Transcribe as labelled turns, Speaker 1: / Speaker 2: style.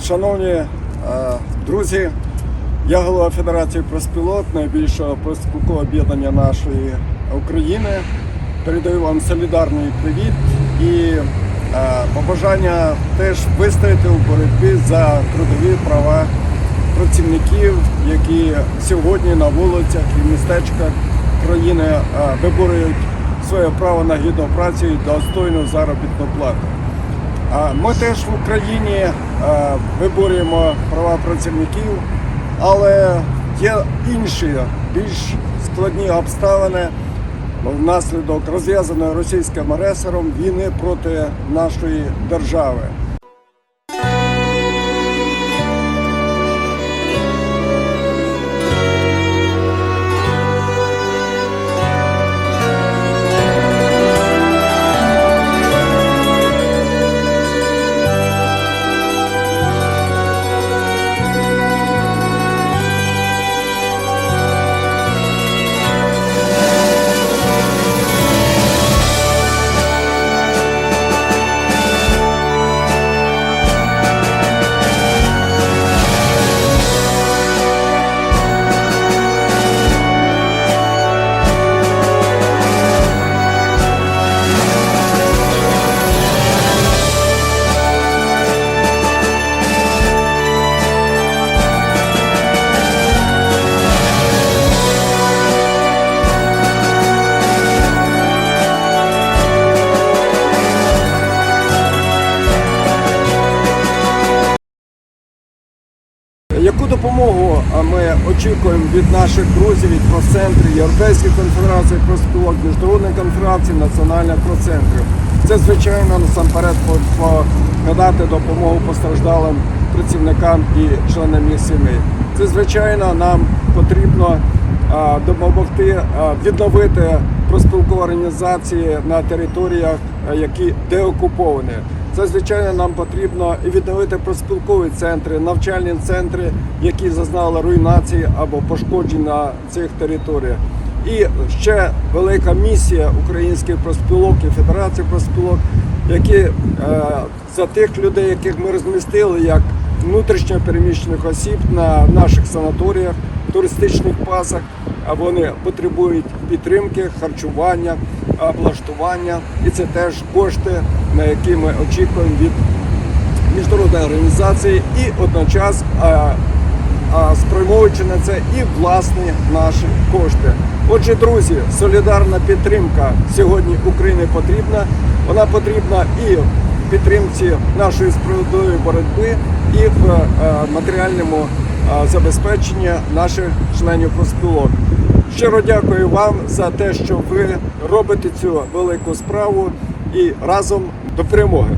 Speaker 1: Шановні е, друзі, я голова Федерації проспілот, найбільшого проспілкового об'єднання нашої України. Передаю вам солідарний привіт і е, побажання теж вистояти у боротьбі за трудові права працівників, які сьогодні на вулицях і містечках країни е, виборюють своє право на гідну працю і достойну заробітну плату. Ми теж в Україні е, виборюємо права працівників, але є інші більш складні обставини внаслідок розв'язаної російським агресором війни проти нашої держави. Яку допомогу ми очікуємо від наших друзів, від прес-центрів, Європейської конфедерації профспілок, Міжнародної конфедерації, національних прес-центрів? Це, звичайно, насамперед надати допомогу постраждалим працівникам і членам сімей. Це, звичайно, нам потрібно допомогти а, відновити проспілкові організації на територіях, які деокуповані. Це звичайно нам потрібно і відновити проспілкові центри, навчальні центри, які зазнали руйнації або пошкоджень на цих територіях. І ще велика місія українських проспілок і Федерації проспілок, які е, за тих людей, яких ми розмістили як внутрішньо переміщених осіб на наших санаторіях, туристичних пасах, вони потребують підтримки, харчування, облаштування, і це теж кошти, на які ми очікуємо від міжнародної організації і одночас спрямовуючи на це і власні наші кошти. Отже, друзі, солідарна підтримка сьогодні України потрібна. Вона потрібна і в підтримці нашої справедливої боротьби, і в е, матеріальному забезпеченні наших членів профспілок. Щиро дякую вам за те, що ви робите цю велику справу і разом до перемоги.